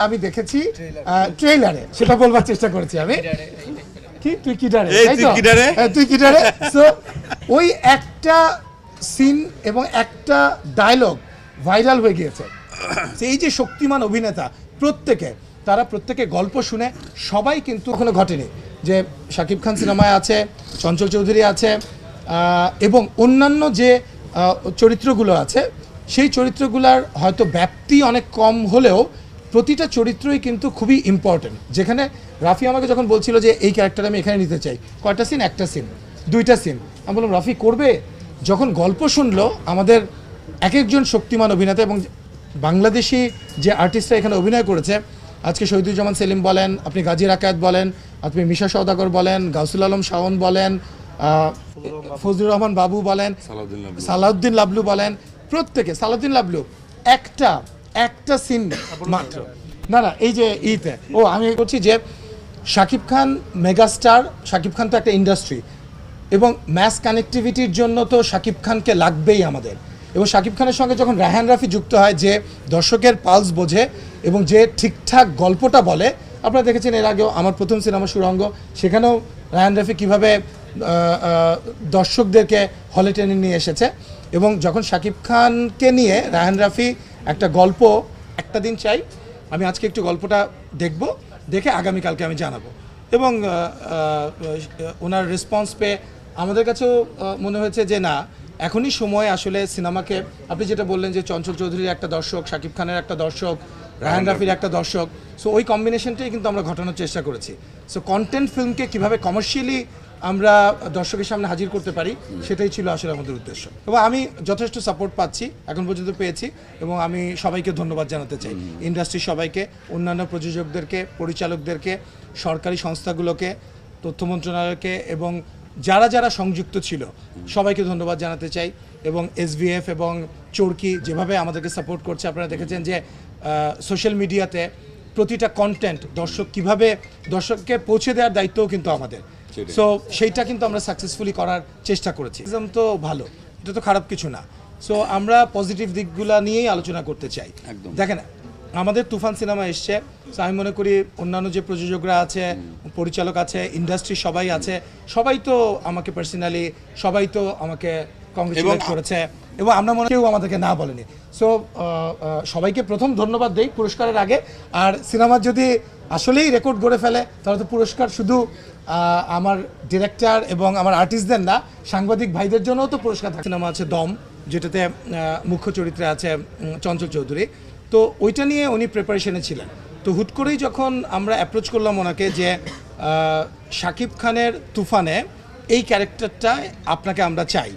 আমি দেখেছি ট্রেলারে সেটা বলবার চেষ্টা করেছি আমি। কি? তুই কিডারে তুই? হ্যাঁ, তুই কিডারে। সো ওই একটা সিন এবং একটা ডায়লগ ভাইরাল হয়ে গিয়েছে। এই যে শক্তিমান অভিনেতা প্রত্যেকে তারা প্রত্যেকে গল্প শুনে সবাই কিন্তু ওখানে ঘটেনি। যে শাকিব খান সিনেমায় আছে চঞ্চল চৌধুরী আছে আহ, এবং অন্যান্য যে চরিত্রগুলো আছে সেই চরিত্রগুলোর হয়তো ব্যাপ্তি অনেক কম হলেও প্রতিটা চরিত্রই কিন্তু খুবই ইম্পর্টেন্ট যেখানে রাফি আমাকে যখন বলছিল যে এই ক্যারেক্টার আমি এখানে নিতে চাই। কয়টা সিন একটা সিন দুইটা সিন আমি বললাম রাফি করবে? যখন গল্প শুনলো আমাদের এক একজন শক্তিমান অভিনেতা এবং বাংলাদেশি যে আর্টিস্টরা এখানে অভিনয় করেছে আজকে শহীদুজ্জামান সেলিম বলেন আপনি গাজী রাকায়াত বলেন আপনি মিশা সওদাগর বলেন গাউসুল আলম শাওন বলেন ফজলুর রহমান বাবু বলেন সালাউদ্দিন লাবলু বলেন প্রত্যেকে সালাউদ্দিন লাবলু একটা একটা সিন মাত্র। না না, এই যে ইতে। ও, আমি করছি যে শাকিব খান মেগাস্টার, শাকিব খান তো একটা ইন্ডাস্ট্রি এবং ম্যাস কানেক্টিভিটির জন্য তো শাকিব খানকে লাগবেই আমাদের। এবং শাকিব খানের সঙ্গে যখন রায়হান রাফি যুক্ত হয় যে দর্শকের পালস বোঝে এবং যে ঠিকঠাক গল্পটা বলে, আপনারা দেখেছেন এর আগেও আমার প্রথম সিনেমা সুরঙ্গ, সেখানেও রায়হান রাফি কীভাবে দর্শকদেরকে হলে টেনে নিয়ে এসেছে। এবং যখন শাকিব খানকে নিয়ে রায়ান রাফি একটা গল্প একটা দিন চাই। আমি আজকে একটু গল্পটা দেখব দেখে আগামীকালকে আমি জানাব। এবং ওনার রেসপন্স পেয়ে আমাদের কাছেও মনে হয়েছে যে না এখনই সময় আসলে সিনেমাকে আপনি যেটা বললেন যে চঞ্চল চৌধুরীর একটা দর্শক শাকিব খানের একটা দর্শক রায়হান রাফির একটা দর্শক। সো ওই কম্বিনেশনটাই কিন্তু আমরা ঘটানোর চেষ্টা করেছি। সো কন্টেন্ট ফিল্মকে কীভাবে কমার্শিয়ালি আমরা দর্শকের সামনে হাজির করতে পারি সেটাই ছিল আসলে আমাদের উদ্দেশ্য। এবং আমি যথেষ্ট সাপোর্ট পাচ্ছি এখন পর্যন্ত পেয়েছি এবং আমি সবাইকে ধন্যবাদ জানাতে চাই। ইন্ডাস্ট্রির সবাইকে অন্যান্য প্রযোজকদেরকে পরিচালকদেরকে সরকারি সংস্থাগুলোকে তথ্য মন্ত্রণালয়কে এবং যারা যারা সংযুক্ত ছিল সবাইকে ধন্যবাদ জানাতে চাই এবং এসভিএফ এবং চোরকি যেভাবে আমাদেরকে সাপোর্ট করছে আপনারা দেখেছেন যে সোশ্যাল মিডিয়াতে প্রতিটা কন্টেন্ট দর্শক কীভাবে দর্শককে পৌঁছে দেওয়ার দায়িত্বও কিন্তু আমাদের। সো সেইটা কিন্তু আমরা সাকসেসফুলি করার চেষ্টা করেছি। এক্সাম তো ভালো এটা তো খারাপ কিছু না। সো আমরা পজিটিভ দিকগুলো নিয়েই আলোচনা করতে চাই। একদম। দেখেন আমাদের তুফান সিনেমা এসছে। সো আমি মনে করি অন্যান্য যে প্রযোজকরা আছে পরিচালক আছে ইন্ডাস্ট্রি সবাই আছে সবাই তো আমাকে পার্সোনালি সবাই তো আমাকে কংগ্রেচুলেট এবং- করেছে এবং আমরা মনে কেউ আমাদেরকে না বলেনি। সো সবাইকে প্রথম ধন্যবাদ দেই পুরস্কারের আগে। আর সিনেমা যদি আসলেই রেকর্ড গড়ে ফেলে তাহলে তো পুরস্কার শুধু আমার ডিরেক্টর এবং আমার আর্টিস্টদের না সাংবাদিক ভাইদের জন্যও তো পুরস্কার থাকে। সিনেমা আছে দম যেটাতে মুখ্য চরিত্রে আছে চঞ্চল চৌধুরী। তো ওইটা নিয়ে উনি প্রিপারেশনে ছিলেন। তো হুট করেই যখন আমরা অ্যাপ্রোচ করলাম ওনাকে যে শাকিব খানের তুফানে এই ক্যারেক্টারটা আপনাকে আমরা চাই।